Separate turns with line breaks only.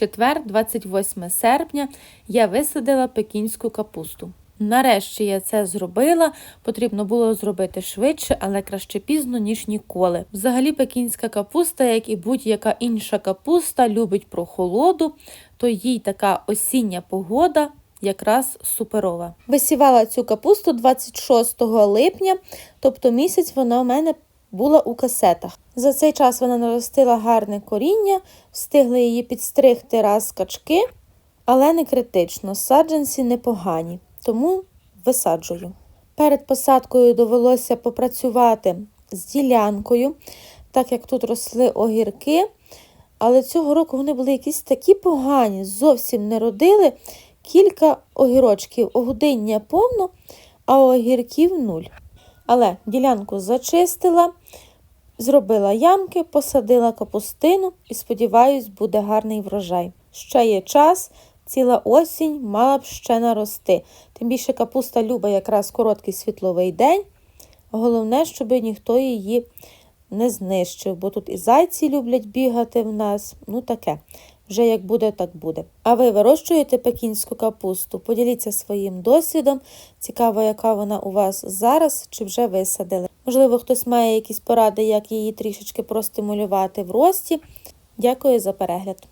четвер, 28 серпня, я висадила пекінську капусту. Нарешті я це зробила. Потрібно було зробити швидше, але краще пізно, ніж ніколи. Взагалі, пекінська капуста, як і будь-яка інша капуста, любить прохолоду, то їй така осіння погода якраз суперова. Висівала цю капусту 26 липня, тобто місяць вона у мене була у касетах. За цей час вона наростила гарне коріння, встигли її підстригти раз качки, але не критично. Саджанці непогані, тому висаджую. Перед посадкою довелося попрацювати з ділянкою, так як тут росли огірки. Але цього року вони були якісь такі погані, зовсім не родили. Кілька огірочків, огудиння повно, а огірків нуль. Але ділянку зачистила, зробила ямки, посадила капустину і, сподіваюсь, буде гарний врожай. Ще є час, ціла осінь мала б ще нарости. Тим більше капуста любить якраз короткий світловий день. Головне, щоб ніхто її не знищив, бо тут і зайці люблять бігати в нас. Ну таке. Вже як буде, так буде. А ви вирощуєте пекінську капусту? Поділіться своїм досвідом. Цікаво, яка вона у вас зараз, чи вже висадили. Можливо, хтось має якісь поради, як її трішечки простимулювати в рості. Дякую за перегляд.